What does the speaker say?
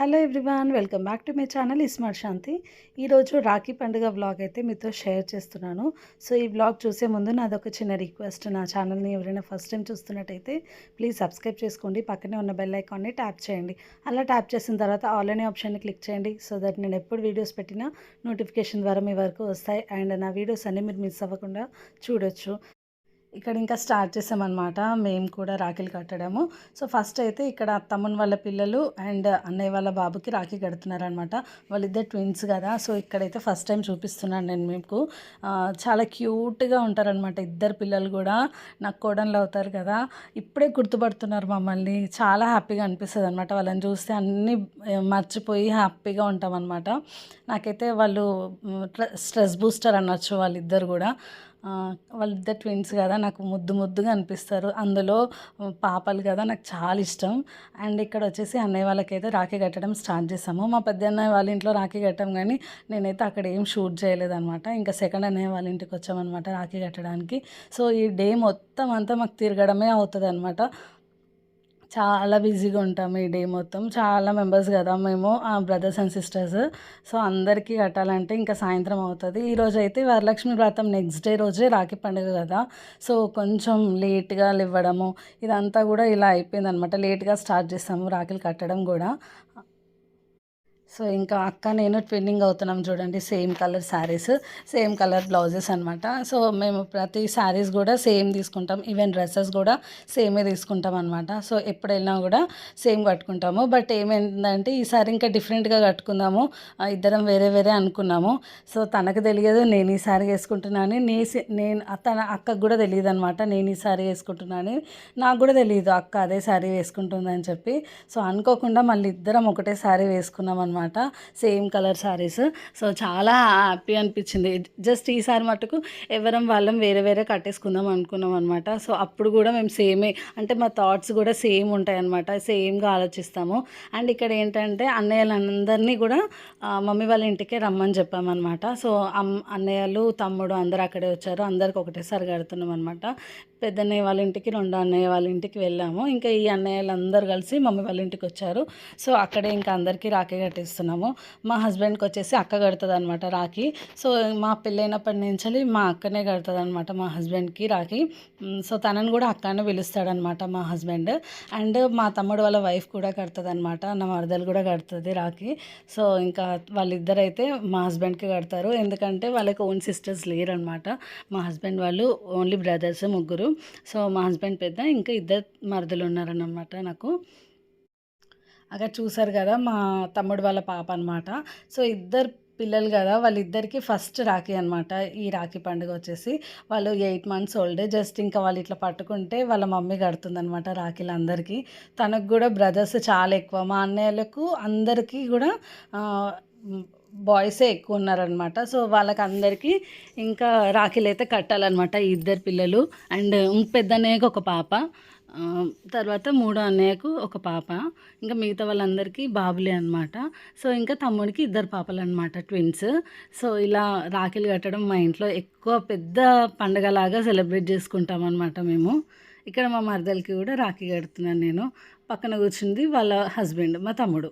Hello everyone welcome back to my channel iSmart Shanti. ఈరోజు రాఖీ పండుగ vlog అయితే మీతో షేర్ చేస్తున్నాను. సో ఈ వ్లాగ్ చూసే ముందు నాది ఒక చిన్న రిక్వెస్ట్. నా ఛానల్ని ఎవరైనా ఫస్ట్ టైం చూస్తున్నట్టయితే ప్లీజ్ సబ్స్క్రైబ్ చేసుకోండి. పక్కనే ఉన్న బెల్ ఐకాన్ని ట్యాప్ చేయండి. అలా ట్యాప్ చేసిన తర్వాత ఆల్ అనే ఆప్షన్ని క్లిక్ చేయండి. సో దట్ నేను ఎప్పుడు వీడియోస్ పెట్టినా నోటిఫికేషన్ ద్వారా మీ వరకు వస్తాయి. అండ్ నా వీడియోస్ అన్నీ మీరు మిస్ అవ్వకుండా చూడొచ్చు. ఇక్కడ ఇంకా స్టార్ట్ చేసామన్నమాట. మేము కూడా రాఖీలు కట్టడము. సో ఫస్ట్ అయితే ఇక్కడ అత్తమ్మన్ వాళ్ళ పిల్లలు అండ్ అన్నయ్య వాళ్ళ బాబుకి రాఖీ కడుతున్నారనమాట వాళ్ళిద్దరు ట్విన్స్ కదా. సో ఇక్కడైతే ఫస్ట్ టైం చూపిస్తున్నాను నేను మీకు. చాలా క్యూట్గా ఉంటారనమాట ఇద్దరు పిల్లలు కూడా. నాకు కోడన్లు అవుతారు కదా. ఇప్పుడే గుర్తుపడుతున్నారు మమ్మల్ని. చాలా హ్యాపీగా అనిపిస్తుంది అనమాట వాళ్ళని చూస్తే అన్నీ మర్చిపోయి హ్యాపీగా ఉంటామన్నమాట. నాకైతే వాళ్ళు స్ట్రెస్ బూస్టర్ అనొచ్చు వాళ్ళిద్దరు కూడా. వాళ్ళిద్దరు ట్విన్స్ కదా నాకు ముద్దు ముద్దుగా అనిపిస్తారు. అందులో పాపలు కదా నాకు చాలా ఇష్టం. అండ్ ఇక్కడ వచ్చేసి అన్నయ్య వాళ్ళకైతే రాఖీ కట్టడం స్టార్ట్ చేసాము. మా పెద్ద అన్నయ్య వాళ్ళ ఇంట్లో రాఖీ కట్టాం కానీ నేనైతే అక్కడ ఏం షూట్ చేయలేదనమాట ఇంకా సెకండ్ అన్నయ్య వాళ్ళ ఇంటికి వచ్చామన్నమాట రాఖీ కట్టడానికి. సో ఈ డే మొత్తం అంతా మాకు తిరగడమే అవుతుంది అనమాట చాలా బిజీగా ఉంటాము ఈ డే మొత్తం. చాలా మెంబర్స్ కదా మేము బ్రదర్స్ అండ్ సిస్టర్స్. సో అందరికీ కట్టాలంటే ఇంకా సాయంత్రం అవుతుంది. ఈరోజు అయితే వరలక్ష్మి వ్రతం నెక్స్ట్ డే రోజే రాఖీ పండుగ కదా. సో కొంచెం లేట్గా ఇవ్వడము ఇదంతా కూడా ఇలా అయిపోయింది అనమాట లేట్గా స్టార్ట్ చేస్తాము రాఖీలు కట్టడం కూడా. సో ఇంకా అక్క నేను ట్విన్నింగ్ అవుతున్నాం చూడండి same colour saris same colour blouses అనమాట సో మేము ప్రతి శారీస్ కూడా సేమ్ తీసుకుంటాం ఈవెన్ డ్రెస్సెస్ కూడా సేమే తీసుకుంటాం అనమాట సో ఎప్పుడు వెళ్ళినా కూడా సేమ్ కట్టుకుంటాము. బట్ ఏమైందంటే ఈసారి ఇంకా డిఫరెంట్గా కట్టుకుందాము ఇద్దరం వేరే వేరే అనుకున్నాము. సో తనకు తెలియదు నేను ఈ సారీ వేసుకుంటున్నాను నే నేను తన అక్కకు కూడా తెలియదు అనమాట నేను ఈ సారీ వేసుకుంటున్నాను నాకు కూడా తెలియదు అక్క అదే శారీ వేసుకుంటుందని చెప్పి. సో అనుకోకుండా మళ్ళీ ఇద్దరం ఒకటే శారీ వేసుకున్నాం అనమాట సేమ్ కలర్ శారీస్ సో చాలా హ్యాపీ అనిపించింది. జస్ట్ ఈసారి మటుకు ఎవరం వాళ్ళం వేరే వేరే కట్టేసుకుందాం అనుకున్నాం అనమాట. సో అప్పుడు కూడా మేము సేమే అంటే మా థాట్స్ కూడా సేమ్ ఉంటాయి అనమాట సేమ్గా ఆలోచిస్తాము. అండ్ ఇక్కడ ఏంటంటే అన్నయ్యలందరినీ కూడా మమ్మీ వాళ్ళ ఇంటికే రమ్మని చెప్పామన్నమాట. సో అమ్ అన్నయ్యలు తమ్ముడు అందరు అక్కడే వచ్చారు. అందరికి ఒకటేసారి కడుతున్నాం అనమాట పెద్దన్నయ్య వాళ్ళ ఇంటికి రెండు అన్నయ్య వాళ్ళ ఇంటికి వెళ్ళాము. ఇంకా ఈ అన్నయ్యలు అందరు కలిసి మమ్మీ వాళ్ళ ఇంటికి వచ్చారు. సో అక్కడే ఇంకా అందరికీ రాఖీ చేస్తున్నాము. మా హస్బెండ్కి వచ్చేసి అక్క కడుతుంది అనమాట రాఖీ. సో మా పెళ్ళైనప్పటి నుంచి మా అక్కనే కడుతుంది అనమాట మా హస్బెండ్కి రాఖీ. సో తనని కూడా అక్కనే పిలుస్తాడనమాట మా హస్బెండ్. అండ్ మా తమ్ముడు వాళ్ళ వైఫ్ కూడా కడుతుంది అనమాట నా మరదలు కూడా కడుతుంది రాఖీ. సో ఇంకా వాళ్ళిద్దరు అయితే మా హస్బెండ్కి కడతారు. ఎందుకంటే వాళ్ళకి ఓన్ సిస్టర్స్ లేరనమాట మా హస్బెండ్ వాళ్ళు ఓన్లీ బ్రదర్స్ ముగ్గురు. సో మా హస్బెండ్ పెద్ద ఇంకా ఇద్దరు మరదలు ఉన్నారనమాట నాకు. అక్కడ చూసారు కదా మా తమ్ముడు వాళ్ళ పాప అనమాట సో ఇద్దరు పిల్లలు కదా వాళ్ళిద్దరికి ఫస్ట్ రాఖీ అనమాట ఈ రాఖీ పండుగ వచ్చేసి వాళ్ళు ఎయిట్ మంత్స్ ఓల్డ్. జస్ట్ ఇంకా వాళ్ళు ఇట్లా పట్టుకుంటే వాళ్ళ మమ్మీ కడుతుందనమాట రాఖీలు అందరికీ తనకు కూడా బ్రదర్స్ చాలా ఎక్కువ. మా అన్నయ్యలకు అందరికీ కూడా బాయ్సే ఎక్కువ ఉన్నారనమాట సో వాళ్ళకి అందరికీ ఇంకా రాఖీలు అయితే కట్టాలన్నమాట ఇద్దరు పిల్లలు. అండ్ పెద్ద అన్నయ్యకు ఒక పాప. తర్వాత మూడో అన్నయ్యకు ఒక పాప. ఇంకా మిగతా వాళ్ళందరికీ బాబులే అనమాట సో ఇంకా తమ్ముడికి ఇద్దరు పాపలు అనమాట ట్విన్స్. సో ఇలా రాఖీలు కట్టడం మా ఇంట్లో ఎక్కువ పెద్ద పండగలాగా సెలబ్రేట్ చేసుకుంటాం అనమాట మేము. ఇక్కడ మా మరదలకి కూడా రాఖీ కడుతున్నాను నేను. పక్కన కూర్చుంది వాళ్ళ హస్బెండ్ మా తమ్ముడు.